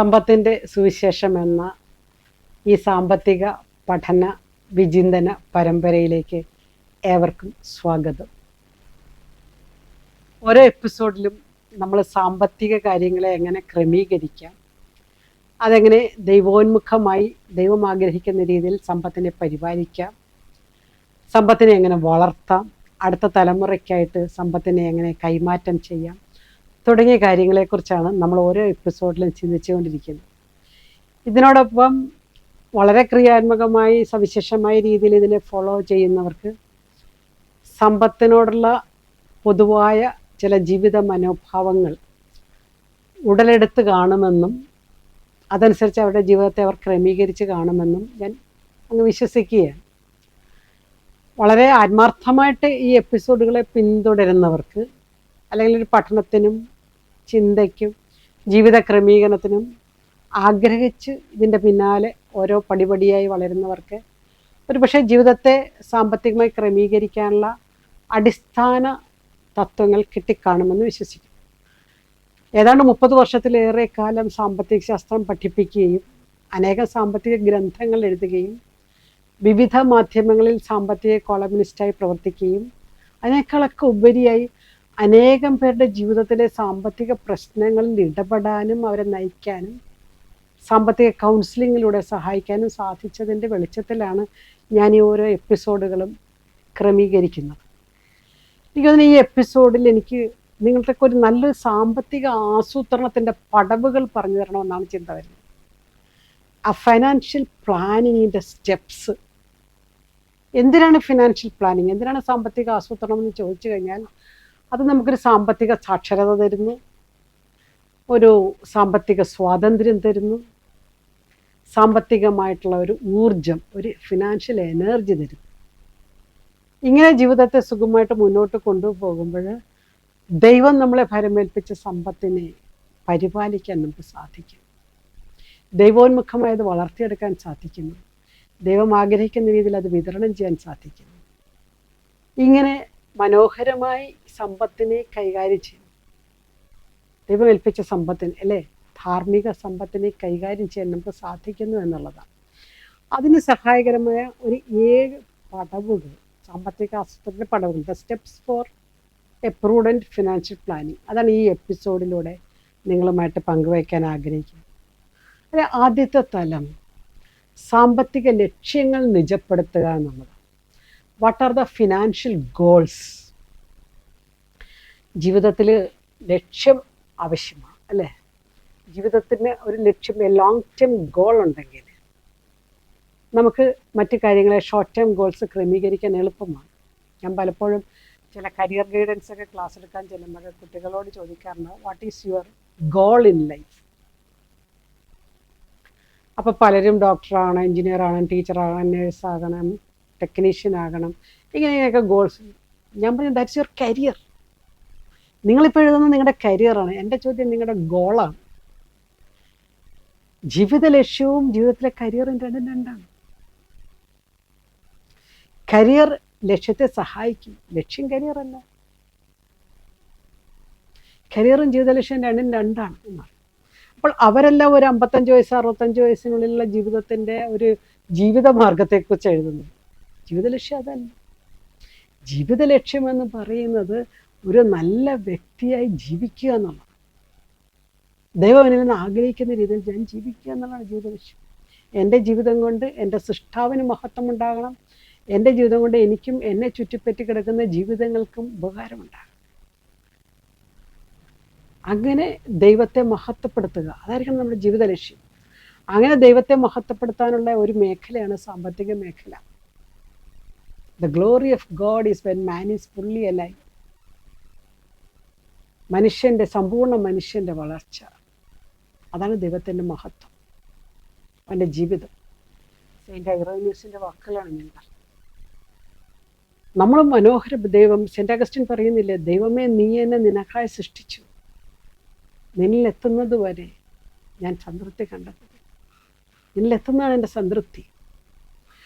സമ്പത്തിന്റെ സുവിശേഷം എന്ന ഈ സാമ്പത്തിക പഠന വിചിന്തന പരമ്പരയിലേക്ക് ഏവർക്കും സ്വാഗതം. ഓരോ എപ്പിസോഡിലും നമ്മൾ സാമ്പത്തിക കാര്യങ്ങളെ എങ്ങനെ ക്രമീകരിക്കാം അതെങ്ങനെ ദൈവോന്മുഖമായി ദൈവം ആഗ്രഹിക്കുന്ന രീതിയിൽ സമ്പത്തിനെ പരിപാലിക്കാം സമ്പത്തിനെ എങ്ങനെ വളർത്താം അടുത്ത തലമുറയ്ക്കായിട്ട് സമ്പത്തിനെ എങ്ങനെ കൈമാറ്റം ചെയ്യാം തുടങ്ങിയ കാര്യങ്ങളെക്കുറിച്ചാണ് നമ്മൾ ഓരോ എപ്പിസോഡിലും ചിന്തിച്ചുകൊണ്ടിരിക്കുന്നത്. ഇതിനോടൊപ്പം വളരെ ക്രിയാത്മകമായി സവിശേഷമായ രീതിയിൽ ഇതിനെ ഫോളോ ചെയ്യുന്നവർക്ക് സമ്പത്തിനോടുള്ള പൊതുവായ ചില ജീവിത മനോഭാവങ്ങൾ ഉടലെടുത്ത് കാണുമെന്നും അതനുസരിച്ച് അവരുടെ ജീവിതത്തെ അവർ ക്രമീകരിച്ച് കാണുമെന്നും ഞാൻ അങ്ങ് വിശ്വസിക്കുകയാണ്. വളരെ ആത്മാർത്ഥമായിട്ട് ഈ എപ്പിസോഡുകളെ പിന്തുടരുന്നവർക്ക് അല്ലെങ്കിൽ ഒരു പഠനത്തിനും ചിന്തയ്ക്കും ജീവിത ക്രമീകരണത്തിനും ആഗ്രഹിച്ച് ഇതിന്റെ പിന്നാലെ ഓരോ പടിപടിയായി വളരുന്നവർക്ക് ഒരു പക്ഷേ ജീവിതത്തെ സാമ്പത്തികമായി ക്രമീകരിക്കാനുള്ള അടിസ്ഥാന തത്വങ്ങൾ കിട്ടിക്കാണുമെന്ന് വിശ്വസിക്കും ഏതാണ്ട് മുപ്പത് വർഷത്തിലേറെ കാലം സാമ്പത്തിക ശാസ്ത്രം പഠിപ്പിക്കുകയും അനേകം സാമ്പത്തിക ഗ്രന്ഥങ്ങൾ എഴുതുകയും വിവിധ മാധ്യമങ്ങളിൽ സാമ്പത്തിക കോളമിനിസ്റ്റായി പ്രവർത്തിക്കുകയും അതിനേക്കാളൊക്കെ ഉപരിയായി അനേകം പേരുടെ ജീവിതത്തിലെ സാമ്പത്തിക പ്രശ്നങ്ങളിൽ ഇടപെടാനും അവരെ നയിക്കാനും സാമ്പത്തിക കൗൺസിലിങ്ങിലൂടെ സഹായിക്കാനും സാധിച്ചതിന്റെ വെളിച്ചത്തിലാണ് ഞാൻ ഈ ഓരോ എപ്പിസോഡുകളും ക്രമീകരിക്കുന്നത്. എനിക്ക് ഈ എപ്പിസോഡിൽ എനിക്ക് നിങ്ങൾക്കൊക്കെ ഒരു നല്ലൊരു സാമ്പത്തിക ആസൂത്രണത്തിന്റെ പടവുകൾ പറഞ്ഞു തരണമെന്നാണ് ചിന്ത വരുന്നത്. ആ ഫൈനാൻഷ്യൽ പ്ലാനിങ്ങിന്റെ സ്റ്റെപ്സ് എന്തിനാണ് ഫിനാൻഷ്യൽ പ്ലാനിങ് എന്തിനാണ് സാമ്പത്തിക ആസൂത്രണം എന്ന് ചോദിച്ചു കഴിഞ്ഞാൽ അത് നമുക്കൊരു സാമ്പത്തിക സാക്ഷരത തരുന്നു. ഒരു സാമ്പത്തിക സ്വാതന്ത്ര്യം തരുന്നു. സാമ്പത്തികമായിട്ടുള്ള ഒരു ഊർജം ഒരു ഫിനാൻഷ്യൽ എനർജി തരുന്നു. ഇങ്ങനെ ജീവിതത്തെ സുഖമായിട്ട് മുന്നോട്ട് കൊണ്ടുപോകുമ്പോൾ ദൈവം നമ്മളെ ഭരമേൽപ്പിച്ച സമ്പത്തിനെ പരിപാലിക്കാൻ നമുക്ക് സാധിക്കും. ദൈവോന്മുഖമായത് വളർത്തിയെടുക്കാൻ സാധിക്കുന്നു. ദൈവം ആഗ്രഹിക്കുന്ന രീതിയിൽ അത് വിതരണം ചെയ്യാൻ സാധിക്കുന്നു. ഇങ്ങനെ മനോഹരമായി സമ്പത്തിനെ കൈകാര്യം ചെയ്യണം ദൈവം ഏൽപ്പിച്ച സമ്പത്തിന് അല്ലേ? ധാർമ്മിക സമ്പത്തിനെ കൈകാര്യം ചെയ്യാൻ നമുക്ക് സാധിക്കുന്നു എന്നുള്ളതാണ്. അതിന് സഹായകരമായ ഒരു ഏഴ് പടവുകൾ സാമ്പത്തിക ആസൂത്രണ പടവുകൾ the steps for a prudent financial planning. അതാണ് ഈ എപ്പിസോഡിലൂടെ നിങ്ങളുമായിട്ട് പങ്കുവയ്ക്കാൻ ആഗ്രഹിക്കുന്നത്. അല്ലെ ആദ്യത്തെ തലം സാമ്പത്തിക ലക്ഷ്യങ്ങൾ നിജപ്പെടുത്തുക എന്നുള്ളത് what are the financial goals ജീവിതത്തിൽ ലക്ഷ്യം ആവശ്യമാണ് അല്ലേ? ജീവിതത്തിന് ഒരു ലക്ഷ്യം ലോങ് ടേം ഗോൾ ഉണ്ടെങ്കിൽ നമുക്ക് മറ്റു കാര്യങ്ങളെ ഷോർട്ട് ടേം ഗോൾസ് ക്രമീകരിക്കാൻ എളുപ്പമാണ്. ഞാൻ പലപ്പോഴും ചില കരിയർ ഗൈഡൻസ് ഒക്കെ ക്ലാസ് എടുക്കാൻ ചെല്ലുമ്പോൾ കുട്ടികളോട് ചോദിക്കാറുണ്ട് what is your goal in life അപ്പോൾ പലരും ഡോക്ടറാകണം എഞ്ചിനീയർ ആകണം ടീച്ചറാകണം നേഴ്സ് ആകണം ടെക്നീഷ്യൻ ആകണം ഇങ്ങനെയൊക്കെ ഗോൾസ് ഞാൻ പറഞ്ഞു ദാറ്റ്സ് യുവർ കരിയർ നിങ്ങളിപ്പോൾ എഴുതുന്നത് നിങ്ങളുടെ കരിയറാണ് എന്റെ ചോദ്യം നിങ്ങളുടെ ഗോളാണ് ജീവിത ലക്ഷ്യവും ജീവിതത്തിലെ കരിയറും രണ്ടും രണ്ടാണ്. കരിയർ ലക്ഷ്യത്തെ സഹായിക്കും. ലക്ഷ്യം കരിയർ അല്ല. കരിയറും ജീവിത ലക്ഷ്യം രണ്ടും രണ്ടാണ് എന്നാണ്. അപ്പോൾ അവരെല്ലാം ഒരു അമ്പത്തഞ്ച് വയസ്സ് അറുപത്തഞ്ച് വയസ്സിനുള്ളിലുള്ള ജീവിതത്തിന്റെ ഒരു ജീവിത മാർഗത്തെക്കുറിച്ച് എഴുതുന്നു. ജീവിത ലക്ഷ്യം അതല്ല. ജീവിത ലക്ഷ്യം എന്ന് പറയുന്നത് ഒരു നല്ല വ്യക്തിയായി ജീവിക്കുക എന്നുള്ളത്. ദൈവം നിന്ന് ആഗ്രഹിക്കുന്ന രീതിയിൽ ഞാൻ ജീവിക്കുക എന്നുള്ളതാണ് ജീവിത ലക്ഷ്യം. എന്റെ ജീവിതം കൊണ്ട് എന്റെ സൃഷ്ടാവിന് മഹത്വം ഉണ്ടാകണം. എന്റെ ജീവിതം കൊണ്ട് എനിക്കും എന്നെ ചുറ്റിപ്പറ്റി കിടക്കുന്ന ജീവിതങ്ങൾക്കും ഉപകാരമുണ്ടാകണം. അങ്ങനെ ദൈവത്തെ മഹത്വപ്പെടുത്തുക അതായിരിക്കണം നമ്മുടെ ജീവിത ലക്ഷ്യം. അങ്ങനെ ദൈവത്തെ മഹത്വപ്പെടുത്താനുള്ള ഒരു മേഖലയാണ് സാമ്പത്തിക മേഖല. The glory of God is when man is fully alive മനുഷ്യന്റെ സമ്പൂർണ മനുഷ്യന്റെ വളർച്ച. അതാണ് ദൈവത്തിന്റെ മഹത്വം. അവന്റെ ജീവിതം. സെയിന്റ് ഐറോന്യൂസിന്റെ വാക്കുകളാണ് ഞാൻ പറഞ്ഞത്. നമ്മൾ മനോഹര ദൈവം സെന്റ് അഗസ്റ്റിൻ പറയുന്നില്ലേ ദൈവമേ നീ എന്നെ നിനക്കായി സൃഷ്ടിച്ചു. നിന്നിലെത്തുന്നത് വരെ ഞാൻ സംതൃപ്തി കണ്ടെത്തുക നിന്നിലെത്തുന്നതാണ് എന്റെ സംതൃപ്തി.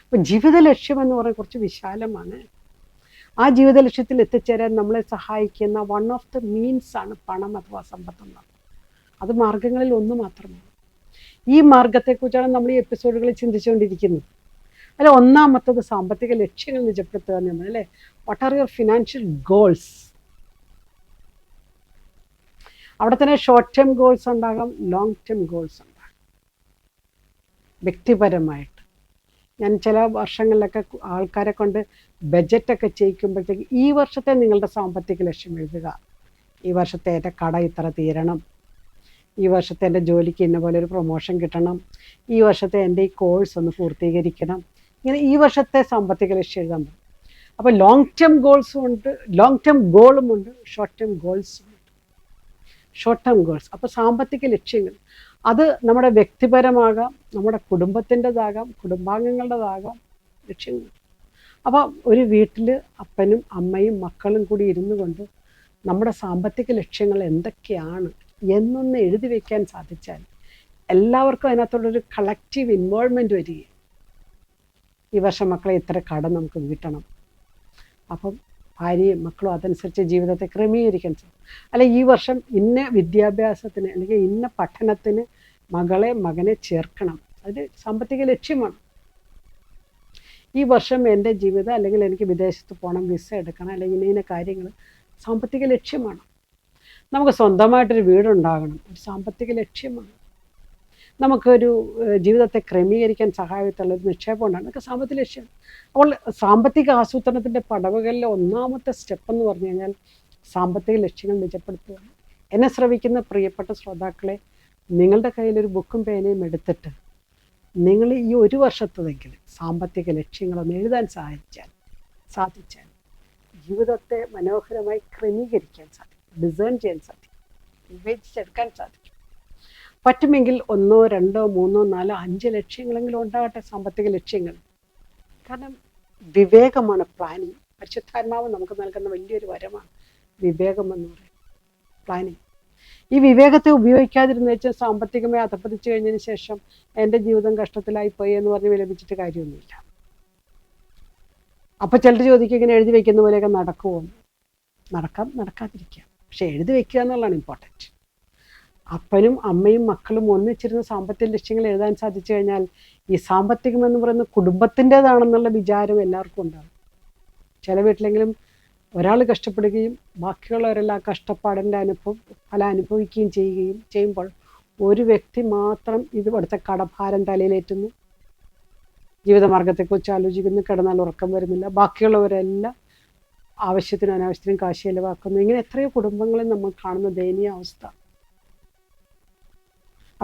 അപ്പം ജീവിത ലക്ഷ്യം എന്ന് പറഞ്ഞാൽ കുറച്ച് വിശാലമാണ്. ആ ജീവിത ലക്ഷ്യത്തിൽ എത്തിച്ചേരാൻ നമ്മളെ സഹായിക്കുന്ന വൺ ഓഫ് ദ മീൻസ് ആണ് പണം അഥവാ സമ്പത്ത് എന്നത് അത് മാർഗങ്ങളിൽ ഒന്ന് മാത്രമാണ്. ഈ മാർഗത്തെക്കുറിച്ചാണ് നമ്മൾ ഈ എപ്പിസോഡുകളിൽ ചിന്തിച്ചുകൊണ്ടിരിക്കുന്നത്. അല്ല ഒന്നാമത്തത് സാമ്പത്തിക ലക്ഷ്യങ്ങൾ നിജപ്പെടുത്തുക എന്ന് അല്ലേ? What are your financial goals അവിടെ തന്നെ ഷോർട്ട് ടേം ഗോൾസ് ഉണ്ടാകാം ലോങ് ടേം ഗോൾസ് ഉണ്ടാകാം. വ്യക്തിപരമായിട്ട്. ഞാൻ ചില വർഷങ്ങളിലൊക്കെ ആൾക്കാരെ കൊണ്ട് ബജറ്റൊക്കെ ചെയ്യിക്കുമ്പോഴത്തേക്ക് ഈ വർഷത്തെ നിങ്ങളുടെ സാമ്പത്തിക ലക്ഷ്യം എഴുതുക. ഈ വർഷത്തെ എന്റെ കട ഇത്ര തീരണം. ഈ വർഷത്തെ എന്റെ ജോലിക്ക് ഇന്ന പോലെ ഒരു പ്രൊമോഷൻ കിട്ടണം. ഈ വർഷത്തെ എന്റെ ഈ കോഴ്സ് ഒന്ന് പൂർത്തീകരിക്കണം. ഇങ്ങനെ ഈ വർഷത്തെ സാമ്പത്തിക ലക്ഷ്യം എഴുതാൻ പറ്റും. അപ്പോൾ ലോങ് ടേം ഗോൾസും ഉണ്ട്. ലോങ് ടേം ഗോളും ഉണ്ട്. ഷോർട്ട് ടേം ഗോൾസും ഉണ്ട്. ഷോർട്ട് ടേം ഗോൾസ് അപ്പോൾ സാമ്പത്തിക ലക്ഷ്യങ്ങൾ. അത് നമ്മുടെ വ്യക്തിപരമാകാം നമ്മുടെ കുടുംബത്തിന്റെതാകാം കുടുംബാംഗങ്ങളുടേതാകാം ലക്ഷ്യങ്ങൾ. അപ്പോൾ ഒരു വീട്ടിൽ അപ്പനും അമ്മയും മക്കളും കൂടി ഇരുന്നു കൊണ്ട് നമ്മുടെ സാമ്പത്തിക ലക്ഷ്യങ്ങൾ എന്തൊക്കെയാണ് എന്നൊന്ന് എഴുതി വയ്ക്കാൻ സാധിച്ചാൽ എല്ലാവർക്കും അതിനകത്തുള്ളൊരു കളക്റ്റീവ് ഇൻവോൾവ്മെന്റ് വരികയും ഈ വർഷം മക്കളെ ഇത്ര കടം നമുക്ക് വീട്ടണം. അപ്പം ഭാര്യയും മക്കളും അതനുസരിച്ച് ജീവിതത്തെ ക്രമീകരിക്കാൻ സാധിക്കും അല്ലെ ഈ വർഷം ഇന്ന വിദ്യാഭ്യാസത്തിന് അല്ലെങ്കിൽ ഇന്ന പഠനത്തിന് മകളെ മകനെ ചേർക്കണം. അത് സാമ്പത്തിക ലക്ഷ്യമാണ്. ഈ വർഷം എന്റെ ജീവിതം അല്ലെങ്കിൽ എനിക്ക് വിദേശത്ത് പോകണം വിസ എടുക്കണം അല്ലെങ്കിൽ ഇന്ന കാര്യങ്ങൾ സാമ്പത്തിക ലക്ഷ്യമാണ്. നമുക്ക് സ്വന്തമായിട്ടൊരു വീടുണ്ടാകണം. ഒരു സാമ്പത്തിക ലക്ഷ്യമാണ്. നമുക്കൊരു ജീവിതത്തെ ക്രമീകരിക്കാൻ സഹായത്തുള്ള ഒരു നിക്ഷേപം ഉണ്ടാകും അതൊക്കെ സാമ്പത്തിക ലക്ഷ്യം. അപ്പോൾ സാമ്പത്തിക ആസൂത്രണത്തിന്റെ പടവുകളിലെ ഒന്നാമത്തെ സ്റ്റെപ്പ് എന്ന് പറഞ്ഞു കഴിഞ്ഞാൽ സാമ്പത്തിക ലക്ഷ്യങ്ങൾ നിജപ്പെടുത്തുക എന്നെ ശ്രവിക്കുന്ന പ്രിയപ്പെട്ട ശ്രോതാക്കളെ നിങ്ങളുടെ കയ്യിലൊരു ബുക്കും പേനയും എടുത്തിട്ട് നിങ്ങൾ ഈ ഒരു വർഷത്തതെങ്കിലും സാമ്പത്തിക ലക്ഷ്യങ്ങളൊന്ന് എഴുതാൻ സഹായിച്ചാൽ സാധിച്ചാൽ ജീവിതത്തെ മനോഹരമായി ക്രമീകരിക്കാൻ സാധിക്കും ഡിസൈൻ ചെയ്യാൻ സാധിക്കും വിവേചിച്ചെടുക്കാൻ സാധിക്കും. പറ്റുമെങ്കിൽ ഒന്നോ രണ്ടോ മൂന്നോ നാലോ അഞ്ച് ലക്ഷ്യങ്ങളെങ്കിലും ഉണ്ടാകട്ടെ സാമ്പത്തിക ലക്ഷ്യങ്ങൾ. കാരണം വിവേകമാണ് പ്ലാനിങ് പരിശുദ്ധാത്മാവ് നമുക്ക് നൽകുന്ന വലിയൊരു വരമാണ് വിവേകം എന്ന് പറയുന്നത്. പ്ലാനിങ് ഈ വിവേകത്തെ ഉപയോഗിക്കാതിരുന്ന വെച്ചാൽ സാമ്പത്തികമായി അധപ്പതിച്ചു കഴിഞ്ഞതിന് ശേഷം എന്റെ ജീവിതം കഷ്ടത്തിലായി പോയി എന്ന് പറഞ്ഞ് വിലപിച്ചിട്ട് കാര്യമൊന്നുമില്ല. അപ്പൊ ചിലർ ചോദിക്കും ഇങ്ങനെ എഴുതി വെക്കുന്ന പോലെയൊക്കെ നടക്കുമോ നടക്കാം നടക്കാതിരിക്കാം. പക്ഷെ എഴുതി വെക്കുക എന്നുള്ളതാണ് ഇമ്പോർട്ടന്റ് അപ്പനും അമ്മയും മക്കളും ഒന്നിച്ചിരുന്ന സാമ്പത്തിക ലക്ഷ്യങ്ങൾ എഴുതാൻ സാധിച്ചു കഴിഞ്ഞാൽ ഈ സാമ്പത്തികം എന്ന് പറയുന്നത് കുടുംബത്തിന്റെതാണെന്നുള്ള വിചാരം എല്ലാവർക്കും ഉണ്ടാകും. ചില വീട്ടിലെങ്കിലും ഒരാൾ കഷ്ടപ്പെടുകയും ബാക്കിയുള്ളവരെല്ലാം കഷ്ടപ്പാടിന്റെ അനുഭവം ഫല അനുഭവിക്കുകയും ചെയ്യുകയും ചെയ്യുമ്പോൾ ഒരു വ്യക്തി മാത്രം ഇത് കടഭാരം തലയിലേറ്റുന്നു. ജീവിതമാർഗത്തെക്കുറിച്ച് ആലോചിക്കുന്നു കിടന്നാൽ ഉറക്കം വരുന്നില്ല. ബാക്കിയുള്ളവരെല്ലാം ആവശ്യത്തിനും അനാവശ്യത്തിനും കാശ് ചെലവാക്കുന്നു. ഇങ്ങനെ എത്രയോ കുടുംബങ്ങളിൽ നമ്മൾ കാണുന്ന ദയനീയ അവസ്ഥ.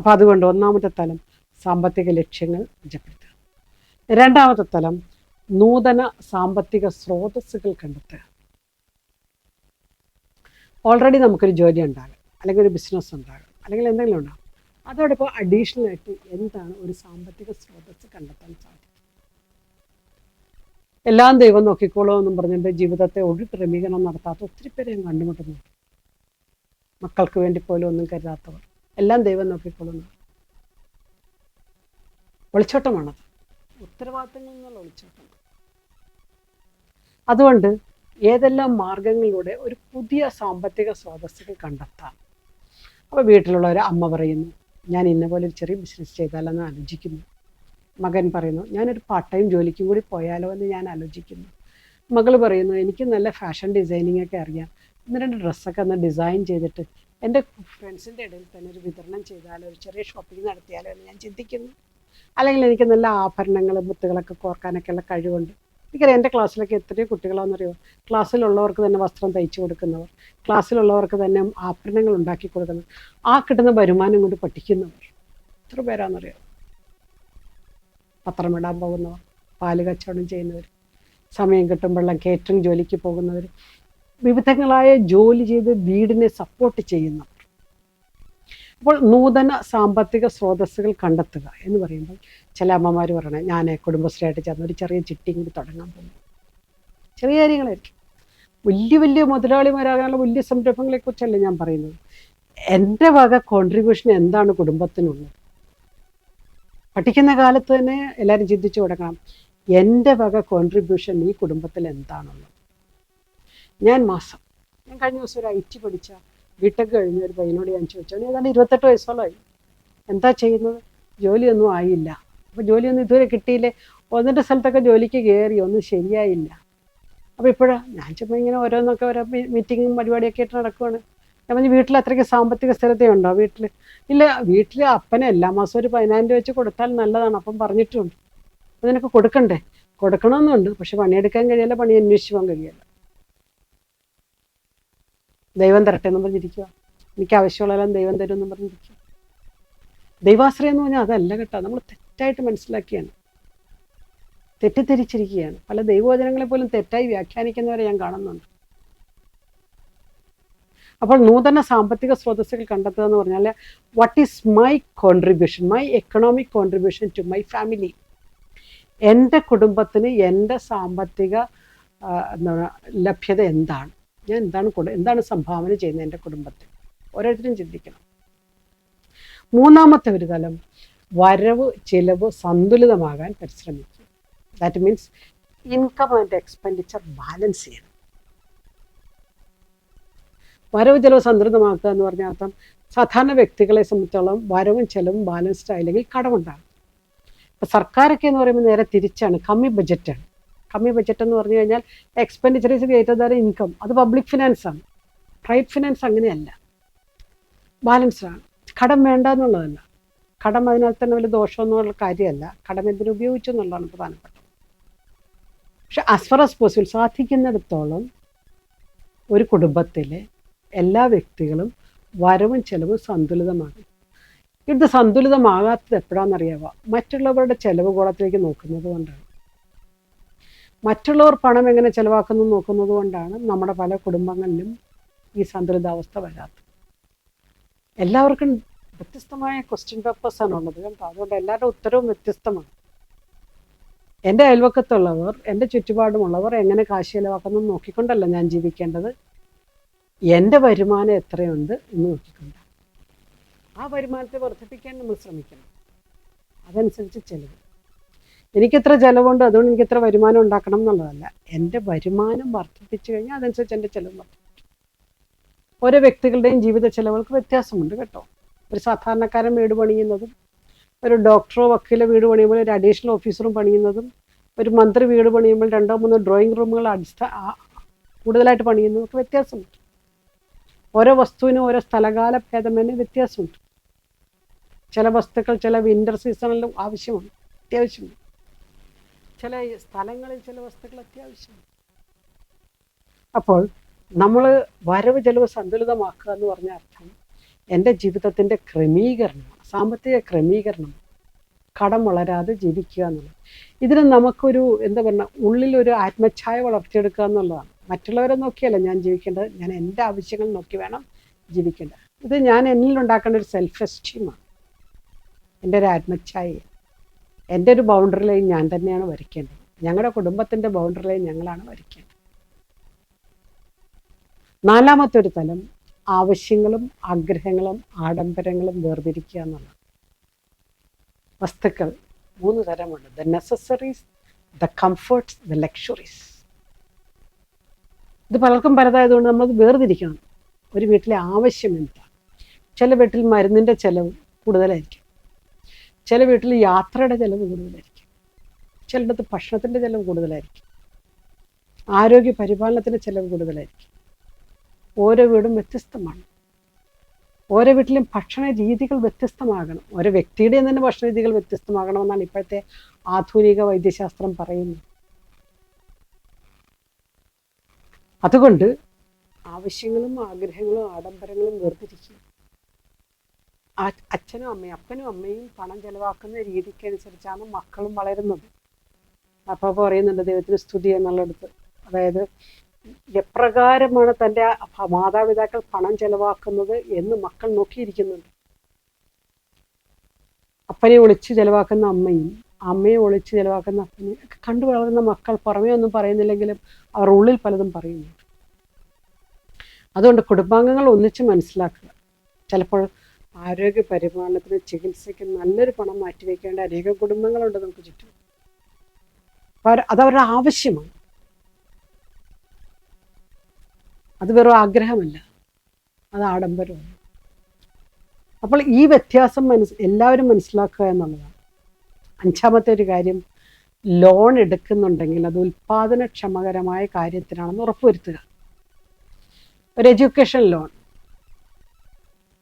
അപ്പം അതുകൊണ്ട് ഒന്നാമത്തെ തലം സാമ്പത്തിക ലക്ഷ്യങ്ങൾ നിജപ്പെടുത്തുക രണ്ടാമത്തെ തലം നൂതന സാമ്പത്തിക സ്രോതസ്സുകൾ കണ്ടെത്തുക. ഓൾറെഡി നമുക്കൊരു ജോലി ഉണ്ടാകും അല്ലെങ്കിൽ ഒരു ബിസിനസ് ഉണ്ടാകും അല്ലെങ്കിൽ എന്തെങ്കിലും ഉണ്ടാകും. അതോടൊപ്പം അഡീഷണൽ ആയിട്ട് എന്താണ് ഒരു സാമ്പത്തിക സ്രോതസ് കണ്ടെത്താൻ സാധിക്കും എല്ലാം ദൈവം നോക്കിക്കോളൂ എന്നും പറഞ്ഞിട്ട് ജീവിതത്തെ ഒരു ക്രമീകരണം നടത്താത്ത ഒത്തിരി പേരെ ഞാൻ കണ്ടുമുട്ടുന്നു മക്കൾക്ക് വേണ്ടി പോലും ഒന്നും കരുതാത്തവർ. എല്ലാം ദൈവം നോക്കിക്കൊള്ളുന്നു. ഒളിച്ചോട്ടമാണത് ഉത്തരവാദിത്തങ്ങളിൽ നിന്നുള്ള ഒളിച്ചോട്ടം. അതുകൊണ്ട് ഏതെല്ലാം മാർഗങ്ങളിലൂടെ ഒരു പുതിയ സാമ്പത്തിക സ്രോതസ്സുകൾ കണ്ടെത്താം. അപ്പോൾ വീട്ടിലുള്ളവർ അമ്മ പറയുന്നു ഞാൻ ഇന്ന പോലെ ഒരു ചെറിയ ബിസിനസ് ചെയ്താലെന്ന് ആലോചിക്കുന്നു. മകൻ പറയുന്നു ഞാനൊരു പാർട്ട് ടൈം ജോലിക്കും കൂടി പോയാലോ എന്ന് ഞാൻ ആലോചിക്കുന്നു. മകൾ പറയുന്നു എനിക്ക് നല്ല ഫാഷൻ ഡിസൈനിങ് ഒക്കെ അറിയാം. ഒന്ന് രണ്ട് ഡ്രസ്സൊക്കെ ഒന്ന് ഡിസൈൻ ചെയ്തിട്ട് എന്റെ ഫ്രണ്ട്സിന്റെ ഇടയിൽ തന്നെ ഒരു വിതരണം ചെയ്താലോ ഒരു ചെറിയ ഷോപ്പിംഗ് നടത്തിയാലോ എന്ന് ഞാൻ ചിന്തിക്കുന്നു. അല്ലെങ്കിൽ എനിക്ക് നല്ല ആഭരണങ്ങൾ മുത്തുകളൊക്കെ കോർക്കാനൊക്കെയുള്ള കഴിവുണ്ട്. എനിക്കറിയാം എന്റെ ക്ലാസ്സിലൊക്കെ എത്രയോ കുട്ടികളാണെന്നറിയോ? ക്ലാസ്സിലുള്ളവർക്ക് തന്നെ വസ്ത്രം തയ്ച്ചു കൊടുക്കുന്നവർ ക്ലാസ്സിലുള്ളവർക്ക് തന്നെ ആഭരണങ്ങൾ ഉണ്ടാക്കി കൊടുക്കുന്നവർ ആ കിട്ടുന്ന വരുമാനം കൊണ്ട് പഠിക്കുന്നവർ എത്ര പേരാണെന്നറിയോ? പത്രമിടാൻ പോകുന്നവർ പാൽ കച്ചവടം ചെയ്യുന്നവർ സമയം കിട്ടുമ്പോഴെല്ലാം കേറ്ററിംഗ് ജോലിക്ക് പോകുന്നവർ വിവിധങ്ങളായ ജോലി ചെയ്ത് വീടിനെ സപ്പോർട്ട് ചെയ്യുന്നവർ അപ്പോൾ നൂതന സാമ്പത്തിക സ്രോതസ്സുകൾ കണ്ടെത്തുക എന്ന് പറയുമ്പോൾ ചില അമ്മമാർ പറയണേ ഞാൻ കുടുംബശ്രീയായിട്ട് ചേർന്ന് ഒരു ചെറിയ ചിട്ടിയും കൂടി തുടങ്ങാൻ പോകുന്നു. ചെറിയ കാര്യങ്ങളായിരിക്കും. വലിയ വലിയ മുതലാളിമാരാകാനുള്ള വലിയ സംരംഭങ്ങളെക്കുറിച്ചല്ല ഞാൻ പറയുന്നത്. എന്റെ വക കോൺട്രിബ്യൂഷൻ എന്താണ് കുടുംബത്തിനുള്ളത്? പഠിക്കുന്ന കാലത്ത് തന്നെ എല്ലാവരും ചിന്തിച്ചു തുടങ്ങണം എന്റെ വക കോൺട്രിബ്യൂഷൻ ഈ കുടുംബത്തിൽ എന്താണുള്ളത്? ഞാൻ മാസം. ഞാൻ കഴിഞ്ഞ ദിവസം ഒരു ഐ ടി പഠിച്ച ബിടെക് കഴിഞ്ഞ ഒരു പയ്യനോട് ഞാൻ ചോദിച്ചു അവന് ഏതാണ്ട് ഇരുപത്തെട്ട് വയസ്സോളമായി. എന്താ ചെയ്യുന്നത്? ജോലിയൊന്നും ആയില്ല. അപ്പോൾ ജോലിയൊന്നും ഇതുവരെ കിട്ടിയില്ലേ? ഒന്നിന്റെ സ്ഥലത്തൊക്കെ ജോലിക്ക് കയറി ഒന്നും ശരിയായില്ല. അപ്പോൾ ഇപ്പോഴാണ് ഞാൻ ചുമ്മാ ഇങ്ങനെ ഓരോന്നൊക്കെ ഓരോ മീറ്റിങ്ങും പരിപാടിയൊക്കെ ആയിട്ട് നടക്കുവാണ്. ഞാൻ പറഞ്ഞു വീട്ടിൽ അത്രയ്ക്ക് സാമ്പത്തിക സ്ഥിരതയുണ്ടോ വീട്ടിൽ ഇല്ല വീട്ടിൽ അപ്പനെ എല്ലാ മാസവും ഒരു പതിനായിരം രൂപ വെച്ച് കൊടുത്താൽ നല്ലതാണ് അപ്പം പറഞ്ഞിട്ടുണ്ട്. അതിനൊക്കെ നിനക്ക് കൊടുക്കണ്ടേ? കൊടുക്കണമെന്നുണ്ട് പക്ഷെ പണിയെടുക്കാൻ കഴിയില്ല പണി അന്വേഷിച്ച് പോകാൻ കഴിയില്ല. ദൈവം തരട്ടെ എന്ന് പറഞ്ഞിരിക്കുക എനിക്ക് ആവശ്യമുള്ളതെല്ലാം ദൈവം തരും എന്ന് പറഞ്ഞിരിക്കുക ദൈവാശ്രയം എന്ന് പറഞ്ഞാൽ അതല്ല കേട്ടോ. നമ്മൾ തെറ്റായിട്ട് മനസ്സിലാക്കിയാണ്. തെറ്റിദ്ധരിച്ചിരിക്കുകയാണ്. പല ദൈവവചനങ്ങളെ പോലും തെറ്റായി വ്യാഖ്യാനിക്കുന്നവരെ ഞാൻ കാണുന്നുണ്ട്. അപ്പോൾ നൂതന സാമ്പത്തിക സ്രോതസ്സുകൾ കണ്ടെത്തുക എന്ന് പറഞ്ഞാൽ what is my contribution my economic contribution to my family എന്റെ കുടുംബത്തിന് എന്റെ സാമ്പത്തിക എന്താ എന്താണ് ലഭ്യത എന്താണ്? ഞാൻ എന്താണ് എന്താണ് സംഭാവന ചെയ്യുന്നത് എന്റെ കുടുംബത്തിൽ? ഓരോരുത്തരും ചിന്തിക്കണം. മൂന്നാമത്തെ ഒരു തലം വരവ് ചിലവ് സന്തുലിതമാകാൻ പരിശ്രമിക്കുക. That means income and expenditure balance ചെയ്യണം. വരവ് ചിലവ് സന്തുലിതമാക്കുക എന്ന് പറഞ്ഞ അർത്ഥം സാധാരണ വ്യക്തികളെ സംബന്ധിച്ചോളം വരവും ചെലവും ബാലൻസ്ഡ് ആയില്ലെങ്കിൽ കടമുണ്ടാകും. ഇപ്പം സർക്കാരൊക്കെ എന്ന് പറയുമ്പോൾ നേരെ തിരിച്ചാണ് കമ്മി ബഡ്ജറ്റാണ് കമ്മി ബഡ്ജറ്റ് എന്ന് പറഞ്ഞു കഴിഞ്ഞാൽ expenditure is greater than income അത് പബ്ലിക് ഫിനാൻസ് ആണ്. പ്രൈവറ്റ് ഫിനാൻസ് അങ്ങനെയല്ല. ബാലൻസ്ഡ് ആണ്. കടം വേണ്ട എന്നുള്ളതല്ല. കടം അതിനാൽ തന്നെ വലിയ ദോഷമൊന്നുള്ള കാര്യമല്ല. കടം എന്തിനു ഉപയോഗിച്ചു എന്നുള്ളതാണ് പ്രധാനപ്പെട്ടത്. പക്ഷെ ആസ് ഫർ ആസ് പോസിബിൾ സാധിക്കുന്നിടത്തോളം ഒരു കുടുംബത്തിലെ എല്ലാ വ്യക്തികളും വരവും ചെലവും സന്തുലിതമാകും ഇത് സന്തുലിതമാകാത്തത് എപ്പോഴാണെന്നറിയാവുക മറ്റുള്ളവരുടെ ചെലവ് കോളത്തിലേക്ക് നോക്കുന്നത് കൊണ്ടാണ്. മറ്റുള്ളവർ പണം എങ്ങനെ ചെലവാക്കുന്നു നോക്കുന്നത് കൊണ്ടാണ് നമ്മുടെ പല കുടുംബങ്ങളിലും ഈ സന്തുലിതാവസ്ഥ വരാത്തത്. എല്ലാവർക്കും വ്യത്യസ്തമായ ക്വസ്റ്റ്യൻ പേപ്പേഴ്സാണ് ഉള്ളത്. കേട്ടോ അതുകൊണ്ട് എല്ലാവരുടെ ഉത്തരവും വ്യത്യസ്തമാണ്. എന്റെ അയൽവക്കത്തുള്ളവർ എന്റെ ചുറ്റുപാടുമുള്ളവർ എങ്ങനെ കാശ് ചെലവാക്കുന്നു നോക്കിക്കൊണ്ടല്ല ഞാൻ ജീവിക്കേണ്ടത്. എന്റെ വരുമാനം എത്രയുണ്ട് എന്ന് നോക്കിക്കൊണ്ട് ആ വരുമാനത്തെ വർദ്ധിപ്പിക്കാൻ നമ്മൾ ശ്രമിക്കണം. അതനുസരിച്ച് ചെലവ്. എനിക്കിത്ര ചിലവുണ്ട് അതുകൊണ്ട് എനിക്ക് ഇത്ര വരുമാനം ഉണ്ടാക്കണം എന്നുള്ളതല്ല. എന്റെ വരുമാനം വർദ്ധിപ്പിച്ചു കഴിഞ്ഞാൽ അതനുസരിച്ച് എന്റെ ചിലവ് വർദ്ധിപ്പിക്കും ഓരോ വ്യക്തികളുടെയും ജീവിത ചെലവുകൾക്ക് വ്യത്യാസമുണ്ട് കേട്ടോ. ഒരു സാധാരണക്കാരൻ വീട് പണിയുന്നതും ഒരു ഡോക്ടറോ വക്കീലോ വീട് പണിയുമ്പോൾ ഒരു അഡീഷണൽ ഓഫീസറും പണിയുന്നതും ഒരു മന്ത്രി വീട് പണിയുമ്പോൾ രണ്ടോ മൂന്നോ ഡ്രോയിങ് റൂമുകൾ അടിസ്ഥാ കൂടുതലായിട്ട് പണിയുന്നതൊക്കെ വ്യത്യാസമുണ്ട്. ഓരോ വസ്തുവിനും ഓരോ സ്ഥലകാല ഭേദമേന വ്യത്യാസമുണ്ട്. ചില വസ്തുക്കൾ ചില വിന്റർ സീസണിലും ആവശ്യമാണ് അത്യാവശ്യമാണ്. ചില സ്ഥലങ്ങളിൽ ചില വസ്തുക്കൾ അത്യാവശ്യമാണ് അപ്പോൾ നമ്മൾ വരവ് ചെലവ് സന്തുലിതമാക്കുക എന്ന് പറഞ്ഞ അർത്ഥം എന്റെ ജീവിതത്തിന്റെ ക്രമീകരണമാണ്. സാമ്പത്തിക ക്രമീകരണം. കടം വളരാതെ ജീവിക്കുക എന്നുള്ളത്. ഇതിന് നമുക്കൊരു എന്താ പറയുക ഉള്ളിലൊരു ആത്മഛായ വളർത്തിയെടുക്കുക എന്നുള്ളതാണ്. മറ്റുള്ളവരെ നോക്കിയല്ല ഞാൻ ജീവിക്കേണ്ടത്. ഞാൻ എന്റെ ആവശ്യങ്ങൾ നോക്കി വേണം ജീവിക്കേണ്ടത്. ഇത് ഞാൻ എന്നിൽ ഉണ്ടാക്കേണ്ട ഒരു സെൽഫ് എസ്റ്റീമാണ് എന്റെ ഒരു ആത്മഛായ എന്റെ ഒരു ബൗണ്ടറി ലൈൻ ഞാൻ തന്നെയാണ് വരയ്ക്കേണ്ടത്. ഞങ്ങളുടെ കുടുംബത്തിന്റെ ബൗണ്ടറി ലൈൻ ഞങ്ങളാണ് വരയ്ക്കേണ്ടത്. നാലാമത്തെ ഒരു തലം ആവശ്യങ്ങളും ആഗ്രഹങ്ങളും ആഡംബരങ്ങളും വേർതിരിക്കുക എന്നുള്ളത് വസ്തുക്കൾ മൂന്ന് തരമുണ്ട്. The necessaries the comforts the luxuries ഇത് പലർക്കും പലതായതുകൊണ്ട് നമ്മളത് വേർതിരിക്കണം. ഒരു വീട്ടിലെ ആവശ്യം എന്താ ചില വീട്ടിൽ മരുന്നിന്റെ ചിലവ് കൂടുതലായിരിക്കും. ചില വീട്ടിൽ യാത്രയുടെ ചിലവ് കൂടുതലായിരിക്കും. ചിലയിടത്ത് ഭക്ഷണത്തിന്റെ ചിലവ് കൂടുതലായിരിക്കും. ആരോഗ്യ പരിപാലനത്തിന്റെ ചിലവ് കൂടുതലായിരിക്കും. ഓരോ വീടും വ്യത്യസ്തമാണ്. ഓരോ വീട്ടിലും ഭക്ഷണ രീതികൾ വ്യത്യസ്തമാകണം. ഓരോ വ്യക്തിയുടെയും തന്നെ ഭക്ഷണ രീതികൾ വ്യത്യസ്തമാകണമെന്നാണ് ഇപ്പോഴത്തെ ആധുനിക വൈദ്യശാസ്ത്രം പറയുന്നത്. അതുകൊണ്ട് ആവശ്യങ്ങളും ആഗ്രഹങ്ങളും ആഡംബരങ്ങളും വേർതിരിക്കുക. അച്ഛനും അമ്മയും അപ്പനും അമ്മയും പണം ചെലവാക്കുന്ന രീതിക്കനുസരിച്ചാണ് മക്കളും വളരുന്നത്. അപ്പോൾ പറയുന്നുണ്ട് ദൈവത്തിന് സ്തുതി എന്നുള്ളിടത്ത്. അതായത് എപ്രകാരമാണ് തന്റെ മാതാപിതാക്കൾ പണം ചെലവാക്കുന്നത് എന്ന് മക്കൾ നോക്കിയിരിക്കുന്നുണ്ട്. അപ്പനെ ഒളിച്ച് ചെലവാക്കുന്ന അമ്മയും അമ്മയെ ഒളിച്ച് ചെലവാക്കുന്ന അപ്പനെ ഒക്കെ കണ്ടു വളർന്ന മക്കൾ പുറമേ ഒന്നും പറയുന്നില്ലെങ്കിലും അവർ ഉള്ളിൽ പലതും പറയുന്നുണ്ട്. അതുകൊണ്ട് കുടുംബാംഗങ്ങൾ ഒന്നിച്ച് മനസ്സിലാക്കുക. ചിലപ്പോൾ ആരോഗ്യ പരിപാലനത്തിന് ചികിത്സയ്ക്ക് നല്ലൊരു പണം മാറ്റിവെക്കേണ്ട അനേകം കുടുംബങ്ങളുണ്ട് നമുക്ക് ചുറ്റും. അതവരുടെ ആവശ്യമാണ്. അത് വെറും ആഗ്രഹമല്ല. അത് ആഡംബരമാണ്. അപ്പോൾ ഈ വ്യത്യാസം മനസ് എല്ലാവരും മനസ്സിലാക്കുക എന്നുള്ളതാണ്. അഞ്ചാമത്തെ ഒരു കാര്യം ലോൺ എടുക്കുന്നുണ്ടെങ്കിൽ അത് ഉൽപാദനക്ഷമകരമായ കാര്യത്തിനാണെന്ന് ഉറപ്പുവരുത്തുക. ഒരു എഡ്യൂക്കേഷൻ ലോൺ.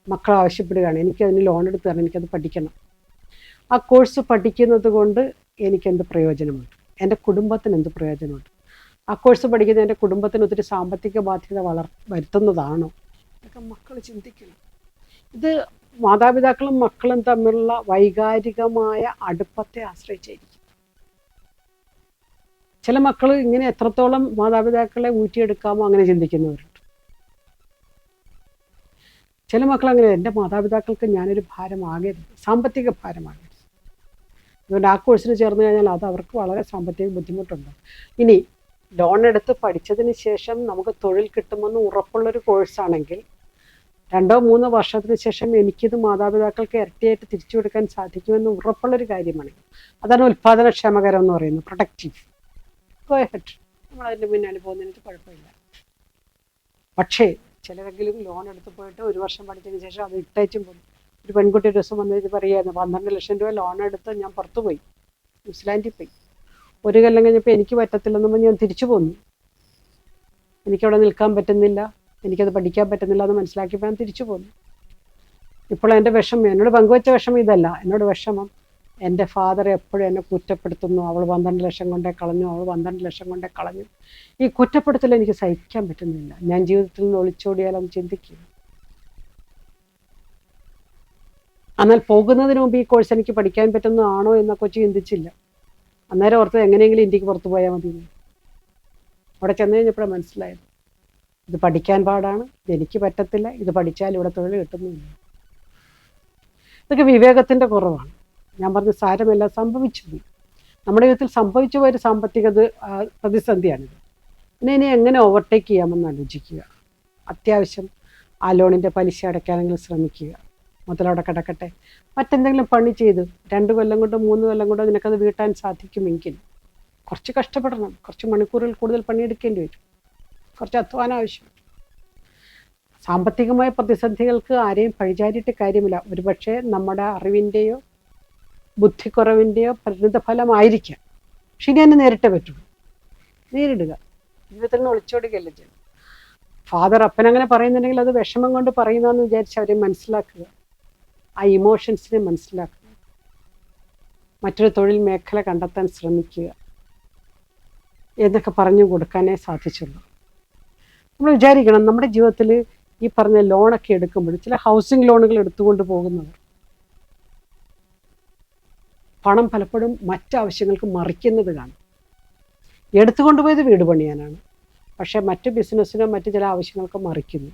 മക്കൾ ആവശ്യപ്പെടുകയാണ്. എനിക്കതിന് ലോൺ എടുത്ത് തരണം. എനിക്കത് പഠിക്കണം. ആ കോഴ്സ് പഠിക്കുന്നത് കൊണ്ട് എനിക്കെന്ത് പ്രയോജനമുണ്ട്? എന്റെ കുടുംബത്തിന് എന്ത് പ്രയോജനമുണ്ട്? ആ കോഴ്സ് പഠിക്കുന്നത് എന്റെ കുടുംബത്തിന് ഒത്തിരി സാമ്പത്തിക ബാധ്യത വളർ വരുത്തുന്നതാണോ. ഇതൊക്കെ മക്കൾ ചിന്തിക്കണം. ഇത് മാതാപിതാക്കളും മക്കളും തമ്മിലുള്ള വൈകാരികമായ അടുപ്പത്തെ ആശ്രയിച്ചായിരിക്കും. ചില മക്കൾ ഇങ്ങനെ എത്രത്തോളം മാതാപിതാക്കളെ ഊറ്റിയെടുക്കാമോ അങ്ങനെ ചിന്തിക്കുന്നവരുണ്ട്. ചില മക്കൾ അങ്ങനെ എന്റെ മാതാപിതാക്കൾക്ക് ഞാനൊരു ഭാരമാകരുത് സാമ്പത്തിക ഭാരമാകരുത് അതുകൊണ്ട് ആ കോഴ്സിന് ചേർന്ന് കഴിഞ്ഞാൽ അത് അവർക്ക് വളരെ സാമ്പത്തിക ബുദ്ധിമുട്ടുണ്ട്. ഇനി ലോൺ എടുത്ത് പഠിച്ചതിന് ശേഷം നമുക്ക് തൊഴിൽ കിട്ടുമെന്ന് ഉറപ്പുള്ളൊരു കോഴ്സാണെങ്കിൽ രണ്ടോ മൂന്നോ വർഷത്തിന് ശേഷം എനിക്കിത് മാതാപിതാക്കൾക്ക് ഇരട്ടിയായിട്ട് തിരിച്ചു കൊടുക്കാൻ സാധിക്കുമെന്ന് ഉറപ്പുള്ളൊരു കാര്യമാണ്. അതാണ് ഉൽപ്പാദനക്ഷമകരം എന്ന് പറയുന്നത് പ്രൊഡക്റ്റീവ് ഗോ ഹെഡ് നമ്മൾ അതിന്റെ പിന്നാലെ പോകുന്നതിന് കുഴപ്പമില്ല. പക്ഷേ ചിലരെങ്കിലും ലോൺ എടുത്തു പോയിട്ട് ഒരു വർഷം പഠിച്ചതിന് ശേഷം അത് ഇട്ടേച്ചും പോയി. ഒരു പെൺകുട്ടി ദിവസം വന്നിട്ട് പറയുമായിരുന്നു പന്ത്രണ്ട് ലക്ഷം രൂപ ലോൺ എടുത്ത് ഞാൻ പുറത്തു പോയി ന്യൂസിലാൻഡിൽ പോയി. ഒരു കൊല്ലം കഴിഞ്ഞപ്പോൾ എനിക്ക് പറ്റത്തില്ലെന്ന് ഞാൻ തിരിച്ചു പോന്നു. എനിക്കവിടെ നിൽക്കാൻ പറ്റുന്നില്ല എനിക്കത് പഠിക്കാൻ പറ്റുന്നില്ല എന്ന് മനസ്സിലാക്കിയപ്പോൾ ഞാൻ തിരിച്ചു പോന്നു. ഇപ്പോൾ എന്റെ വിഷമം എന്നോട് പങ്കുവച്ച വിഷമം ഇതല്ല എന്നോട് വിഷമം. എന്റെ ഫാദർ എപ്പോഴും എന്നെ കുറ്റപ്പെടുത്തുന്നു. അവൾ പന്ത്രണ്ട് ലക്ഷം കൊണ്ടേ കളഞ്ഞു. അവൾ പന്ത്രണ്ട് ലക്ഷം കൊണ്ടേ കളഞ്ഞു. ഈ കുറ്റപ്പെടുത്തൽ എനിക്ക് സഹിക്കാൻ പറ്റുന്നില്ല. ഞാൻ ജീവിതത്തിൽ നിന്ന് ഒളിച്ചോടിയാലും ചിന്തിക്കുക എന്നാൽ പോകുന്നതിന് മുമ്പ് ഈ കോഴ്സ് എനിക്ക് പഠിക്കാൻ പറ്റുന്നതാണോ എന്നൊക്കെ ചിന്തിച്ചില്ല. അന്നേരം ഓർത്ത് എങ്ങനെയെങ്കിലും ഇന്ത്യയ്ക്ക് പുറത്തു പോയാൽ മതി. അവിടെ ചെന്ന് കഴിഞ്ഞപ്പോഴാണ് മനസ്സിലായത്. ഇത് പഠിക്കാൻ പാടാണ്. എനിക്ക് പറ്റത്തില്ല. ഇത് പഠിച്ചാൽ ഇവിടെ തൊഴിൽ കിട്ടുന്നില്ല. ഇതൊക്കെ വിവേകത്തിന്റെ കുറവാണ്. ഞാൻ പറഞ്ഞ സാരമെല്ലാം സംഭവിച്ചു പോയി നമ്മുടെ ജീവിതത്തിൽ സംഭവിച്ചു പോയൊരു സാമ്പത്തിക പ്രതിസന്ധിയാണിത്. പിന്നെ ഇനി എങ്ങനെ ഓവർടേക്ക് ചെയ്യാമെന്ന് ആലോചിക്കുക. അത്യാവശ്യം ആ ലോണിന്റെ പലിശ അടയ്ക്കാനെങ്കിലും ശ്രമിക്കുക. മുതലവിടെ കിടക്കട്ടെ. മറ്റെന്തെങ്കിലും പണി ചെയ്ത് രണ്ട് കൊല്ലം കൊണ്ടോ മൂന്ന് കൊല്ലം കൊണ്ടോ നിനക്കത് വീട്ടാൻ സാധിക്കുമെങ്കിൽ കുറച്ച് കഷ്ടപ്പെടണം. കുറച്ച് മണിക്കൂറുകൾ കൂടുതൽ പണിയെടുക്കേണ്ടി വരും. കുറച്ച് അധ്വാനം ആവശ്യമുണ്ട് സാമ്പത്തികമായ പ്രതിസന്ധികൾക്ക് ആരെയും പഴിചാരിയിട്ട് കാര്യമില്ല. ഒരുപക്ഷെ നമ്മുടെ അറിവിന്റെയോ ബുദ്ധിക്കുറവിന്റെയോ പരിണിതഫലമായിരിക്കാം. പക്ഷെ ഇനി എന്നെ നേരിട്ടേ പറ്റുള്ളൂ. നേരിടുക. ജീവിതത്തിൽ നിന്ന് ഒളിച്ചോടുകയല്ല ചെയ്യും ഫാദർ അപ്പനങ്ങനെ പറയുന്നുണ്ടെങ്കിൽ അത് വിഷമം കൊണ്ട് പറയുന്നതെന്ന് വിചാരിച്ച് അവരെ മനസ്സിലാക്കുക. ആ ഇമോഷൻസിനെ മനസ്സിലാക്കുക. മറ്റൊരു തൊഴിൽ മേഖല കണ്ടെത്താൻ ശ്രമിക്കുക. എന്നൊക്കെ പറഞ്ഞു കൊടുക്കാനേ സാധിച്ചുള്ളൂ. നമ്മൾ വിചാരിക്കണം നമ്മുടെ ജീവിതത്തിൽ ഈ പറഞ്ഞ ലോണൊക്കെ എടുക്കുമ്പോൾ ചില ഹൗസിംഗ് ലോണുകൾ എടുത്തുകൊണ്ട് പോകുന്നവർ പണം പലപ്പോഴും മറ്റാവശ്യങ്ങൾക്ക് മറിക്കുന്നത് കാണും. എടുത്തുകൊണ്ടുപോയത് വീട് പണിയാനാണ്. പക്ഷേ മറ്റ് ബിസിനസ്സിനോ മറ്റ് ചില ആവശ്യങ്ങൾക്ക് മറിക്കുന്നു.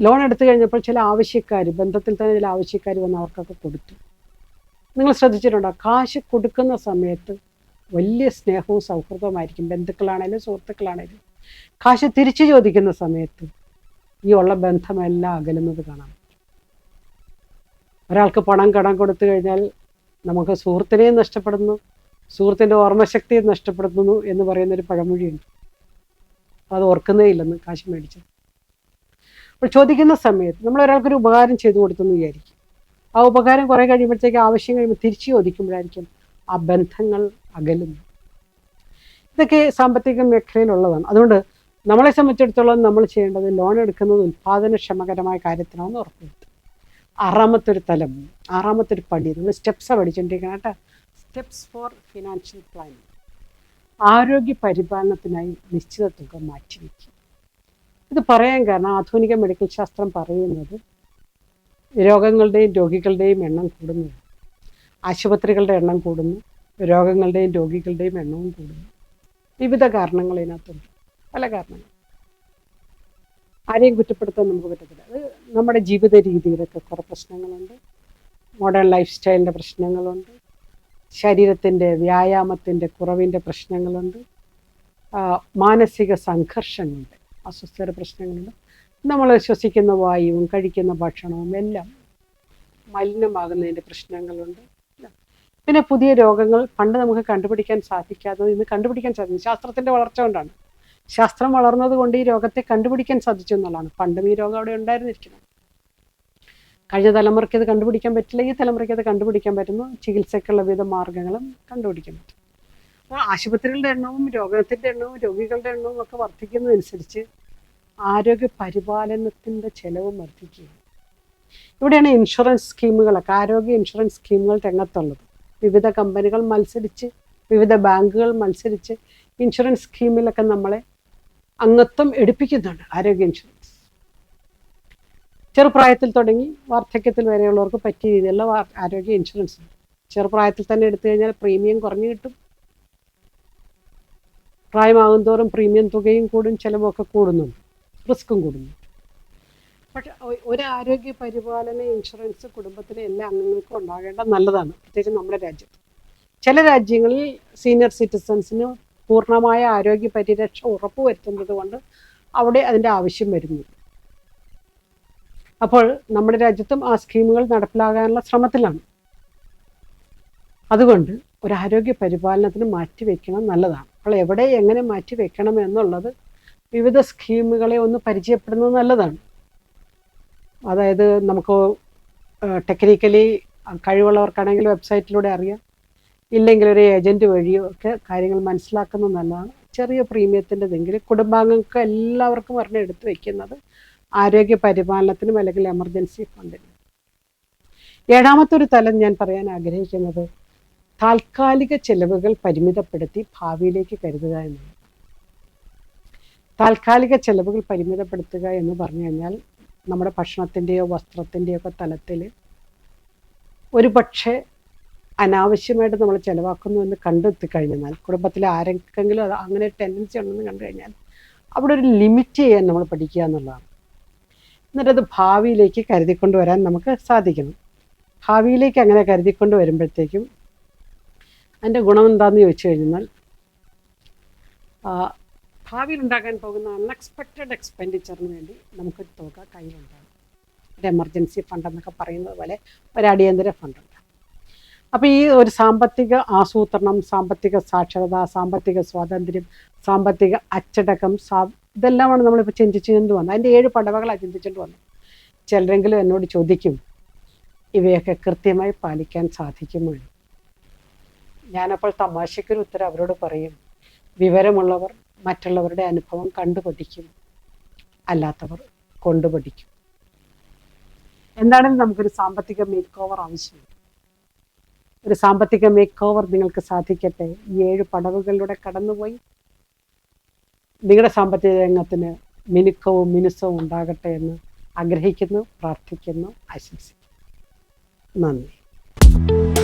ലോൺ എടുത്തു കഴിഞ്ഞപ്പോൾ ചില ആവശ്യക്കാർ ബന്ധത്തിൽ തന്നെ ചില ആവശ്യക്കാർ വന്ന് അവർക്കൊക്കെ കൊടുത്തു. നിങ്ങൾ ശ്രദ്ധിച്ചിട്ടുണ്ടോ? കാശ് കൊടുക്കുന്ന സമയത്ത് വലിയ സ്നേഹവും സൗഹൃദവുമായിരിക്കും ബന്ധുക്കളാണേലും സുഹൃത്തുക്കളാണേലും. കാശ് തിരിച്ചു ചോദിക്കുന്ന സമയത്ത് ഈ ഉള്ള ബന്ധമെല്ലാം അകലുന്നത് കാണാം ഒരാൾക്ക് പണം കടം കൊടുത്തു കഴിഞ്ഞാൽ നമുക്ക് സുഹൃത്തിനെയും നഷ്ടപ്പെടുന്നു സുഹൃത്തിന്റെ ഓർമ്മശക്തിയും നഷ്ടപ്പെടുത്തുന്നു എന്ന് പറയുന്നൊരു പഴമൊഴിയുണ്ട്. അത് ഓർക്കുന്നേ ഇല്ലെന്ന് കാശ് മേടിച്ചത് അപ്പോൾ ചോദിക്കുന്ന സമയത്ത് നമ്മൾ ഒരാൾക്കൊരു ഉപകാരം ചെയ്തു കൊടുത്തെന്ന് വിചാരിക്കും. ആ ഉപകാരം കുറേ കഴിയുമ്പോഴത്തേക്ക് ആവശ്യം കഴിയുമ്പോൾ തിരിച്ചു ചോദിക്കുമ്പോഴായിരിക്കും ആ ബന്ധങ്ങൾ അകലുന്നു. ഇതൊക്കെ സാമ്പത്തിക മേഖലയിലുള്ളതാണ്. അതുകൊണ്ട് നമ്മളെ സംബന്ധിച്ചിടത്തോളം നമ്മൾ ചെയ്യേണ്ടത് ലോൺ എടുക്കുന്നത് ഉൽപ്പാദനക്ഷമകരമായ കാര്യത്തിനാണെന്ന് ഉറപ്പുവരുത്തുക ആറാമത്തെ ഒരു തലം ആറാമത്തെ ഒരു പടി. നമ്മൾ സ്റ്റെപ്സാണ് പഠിച്ചുകൊണ്ടിരിക്കണം കേട്ടോ. സ്റ്റെപ്സ് ഫോർ ഫിനാൻഷ്യൽ പ്ലാനിങ് ആരോഗ്യ പരിപാലനത്തിനായി നിശ്ചിത തുക മാറ്റിവെക്കും ഇത് പറയാൻ കാരണം ആധുനിക മെഡിക്കൽ ശാസ്ത്രം പറയുന്നത് രോഗങ്ങളുടെയും രോഗികളുടെയും എണ്ണം കൂടുന്നു. ആശുപത്രികളുടെ എണ്ണം കൂടുന്നു. രോഗങ്ങളുടെയും രോഗികളുടെയും എണ്ണവും കൂടുന്നു. വിവിധ കാരണങ്ങൾ ഇതിനകത്തുണ്ട്. പല കാരണങ്ങൾ. ആരെയും കുറ്റപ്പെടുത്താൻ നമുക്ക് പറ്റത്തില്ല. അത് നമ്മുടെ ജീവിത രീതിയിലൊക്കെ കുറേ പ്രശ്നങ്ങളുണ്ട്. മോഡേൺ ലൈഫ് സ്റ്റൈലിന്റെ പ്രശ്നങ്ങളുണ്ട്. ശരീരത്തിന്റെ വ്യായാമത്തിന്റെ കുറവിന്റെ പ്രശ്നങ്ങളുണ്ട്. മാനസിക സംഘർഷങ്ങളുണ്ട്. അസ്വസ്ഥയുടെ പ്രശ്നങ്ങളുണ്ട്. നമ്മൾ ശ്വസിക്കുന്ന വായുവും കഴിക്കുന്ന ഭക്ഷണവും എല്ലാം മലിനമാകുന്നതിന്റെ പ്രശ്നങ്ങളുണ്ട്. പിന്നെ പുതിയ രോഗങ്ങൾ പണ്ട് നമുക്ക് കണ്ടുപിടിക്കാൻ സാധിക്കാത്തത് ഇന്ന് കണ്ടുപിടിക്കാൻ സാധിക്കും. ശാസ്ത്രത്തിന്റെ വളർച്ച കൊണ്ടാണ്. ശാസ്ത്രം വളർന്നത് കൊണ്ട് ഈ രോഗത്തെ കണ്ടുപിടിക്കാൻ സാധിച്ചു എന്നുള്ളതാണ്. പണ്ടും ഈ രോഗം അവിടെ ഉണ്ടായിരുന്നിരിക്കുന്നത് കഴിഞ്ഞ തലമുറയ്ക്ക് അത് കണ്ടുപിടിക്കാൻ പറ്റില്ല. ഈ തലമുറയ്ക്ക് അത് കണ്ടുപിടിക്കാൻ പറ്റുന്നു. ചികിത്സയ്ക്കുള്ള വിവിധ മാർഗങ്ങളും കണ്ടുപിടിക്കാൻ പറ്റും. അപ്പോൾ ആശുപത്രികളുടെ എണ്ണവും രോഗത്തിന്റെ എണ്ണവും രോഗികളുടെ എണ്ണവും ഒക്കെ വർദ്ധിക്കുന്നതനുസരിച്ച് ആരോഗ്യ പരിപാലനത്തിന്റെ ചെലവും വർദ്ധിക്കുകയാണ്. ഇവിടെയാണ് ഇൻഷുറൻസ് സ്കീമുകളൊക്കെ ആരോഗ്യ ഇൻഷുറൻസ് സ്കീമുകൾ രംഗത്തുള്ളത്. വിവിധ കമ്പനികൾ മത്സരിച്ച് വിവിധ ബാങ്കുകൾ മത്സരിച്ച് ഇൻഷുറൻസ് സ്കീമിലൊക്കെ നമ്മളെ അംഗത്വം എടുപ്പിക്കുന്നുണ്ട് ആരോഗ്യ ഇൻഷുറൻസ് ചെറുപ്രായത്തിൽ തുടങ്ങി വാർദ്ധക്യത്തിൽ വരെയുള്ളവർക്ക് പറ്റിയ രീതിയിലുള്ള ആരോഗ്യ ഇൻഷുറൻസ് ചെറുപ്രായത്തിൽ തന്നെ എടുത്തു കഴിഞ്ഞാൽ പ്രീമിയം കുറഞ്ഞു കിട്ടും. പ്രായമാകും തോറും പ്രീമിയം തുകയും കൂടും ചിലവൊക്കെ കൂടുന്നുണ്ട്. റിസ്ക്കും കൂടുന്നു. പക്ഷെ ഒരു ആരോഗ്യ പരിപാലന ഇൻഷുറൻസ് കുടുംബത്തിലെ എല്ലാ അംഗങ്ങൾക്കും ഉണ്ടാകേണ്ട നല്ലതാണ്. പ്രത്യേകിച്ച് നമ്മുടെ രാജ്യത്ത്. ചില രാജ്യങ്ങളിൽ സീനിയർ സിറ്റിസൺസിന് പൂർണമായ ആരോഗ്യ പരിരക്ഷ ഉറപ്പുവരുത്തുന്നത് കൊണ്ട് അവിടെ അതിന്റെ ആവശ്യം വരുന്നു. അപ്പോൾ നമ്മുടെ രാജ്യത്തും ആ സ്കീമുകൾ നടപ്പിലാകാനുള്ള ശ്രമത്തിലാണ്. അതുകൊണ്ട് ഒരു ആരോഗ്യ പരിപാലനത്തിന് മാറ്റി വെക്കണം നല്ലതാണ്. അപ്പോൾ എവിടെ എങ്ങനെ മാറ്റി വെക്കണം എന്നുള്ളത് വിവിധ സ്കീമുകളെ ഒന്ന് പരിചയപ്പെടുന്നത് നല്ലതാണ്. അതായത് നമുക്ക് ടെക്നിക്കലി കഴിവുള്ളവർക്കാണെങ്കിൽ വെബ്സൈറ്റിലൂടെ അറിയാം. ഇല്ലെങ്കിൽ ഒരു ഏജന്റ് വഴിയോ ഒക്കെ കാര്യങ്ങൾ മനസ്സിലാക്കുന്നത് നല്ലതാണ്. ചെറിയ പ്രീമിയത്തിന്റെതെങ്കിൽ കുടുംബാംഗങ്ങൾക്ക് എല്ലാവർക്കും ഒരെണ്ണം എടുത്തു വെക്കുന്നത് ആരോഗ്യ പരിപാലനത്തിനും അല്ലെങ്കിൽ എമർജൻസി ഫണ്ടിനും. ഏഴാമത്തെ ഒരു തലം ഞാൻ പറയാൻ ആഗ്രഹിക്കുന്നത് താൽക്കാലിക ചെലവുകൾ പരിമിതപ്പെടുത്തി ഭാവിയിലേക്ക് കരുതുക എന്നുള്ളത് താൽക്കാലിക ചെലവുകൾ പരിമിതപ്പെടുത്തുക എന്ന് പറഞ്ഞു കഴിഞ്ഞാൽ നമ്മുടെ ഭക്ഷണത്തിന്റെയോ വസ്ത്രത്തിന്റെയോ ഒക്കെ തലത്തിൽ ഒരു പക്ഷേ അനാവശ്യമായിട്ട് നമ്മൾ ചിലവാക്കുന്നു എന്ന് കണ്ടെത്തി കഴിഞ്ഞാൽ കുടുംബത്തിലെ ആരെങ്കിലും അത് അങ്ങനെ ടെൻഡൻസി ഉണ്ടെന്ന് കണ്ടു കഴിഞ്ഞാൽ അവിടെ ഒരു ലിമിറ്റ് ചെയ്യാൻ നമ്മൾ പഠിക്കുക എന്നുള്ളതാണ്. എന്നിട്ട് അത് ഭാവിയിലേക്ക് കരുതിക്കൊണ്ട് വരാൻ നമുക്ക് സാധിക്കണം. ഭാവിയിലേക്ക് അങ്ങനെ കരുതിക്കൊണ്ട് വരുമ്പോഴത്തേക്കും അതിന്റെ ഗുണം എന്താണെന്ന് ചോദിച്ചു കഴിഞ്ഞാൽ ഭാവിയിൽ ഉണ്ടാക്കാൻ പോകുന്ന അൺഎക്സ്പെക്റ്റഡ് എക്സ്പെൻഡിച്ചറിന് വേണ്ടി നമുക്കൊരു തുക കയ്യിലുണ്ടാകും. ഒരു എമർജൻസി ഫണ്ട് എന്നൊക്കെ പറയുന്നത് പോലെ ഒരു അടിയന്തര ഫണ്ടുണ്ട് അപ്പോൾ ഈ ഒരു സാമ്പത്തിക ആസൂത്രണം സാമ്പത്തിക സാക്ഷരത സാമ്പത്തിക സ്വാതന്ത്ര്യം സാമ്പത്തിക അച്ചടക്കം സാ ഇതെല്ലാമാണ് നമ്മളിപ്പോൾ ചിന്തിച്ചുകൊണ്ട് വന്നത്? അതിന്റെ ഏഴ് പടവകളാണ് ചിന്തിച്ചുകൊണ്ട് വന്നത്. ചിലരെങ്കിലും എന്നോട് ചോദിക്കും ഇവയൊക്കെ കൃത്യമായി പാലിക്കാൻ സാധിക്കുമോ? എന്ന്. ഞാനപ്പോൾ തമാശയ്ക്കൊരു ഉത്തരം അവരോട് പറയും വിവരമുള്ളവർ മറ്റുള്ളവരുടെ അനുഭവം കണ്ടുപഠിക്കും അല്ലാത്തവർ കൊണ്ടുപഠിക്കും. എന്താണെങ്കിലും നമുക്കൊരു സാമ്പത്തിക മേക്ക് ഓവർ ആവശ്യമുണ്ട്. ഒരു സാമ്പത്തിക മേക്ക് ഓവർ നിങ്ങൾക്ക് സാധിക്കട്ടെ. ഈ ഏഴ് പടവുകളിലൂടെ കടന്നുപോയി. നിങ്ങളുടെ സാമ്പത്തിക രംഗത്തിന് മിനുക്കവും മിനുസവും ഉണ്ടാകട്ടെ എന്ന് ആഗ്രഹിക്കുന്നു പ്രാർത്ഥിക്കുന്നു ആശംസിക്കുന്നു. നന്ദി.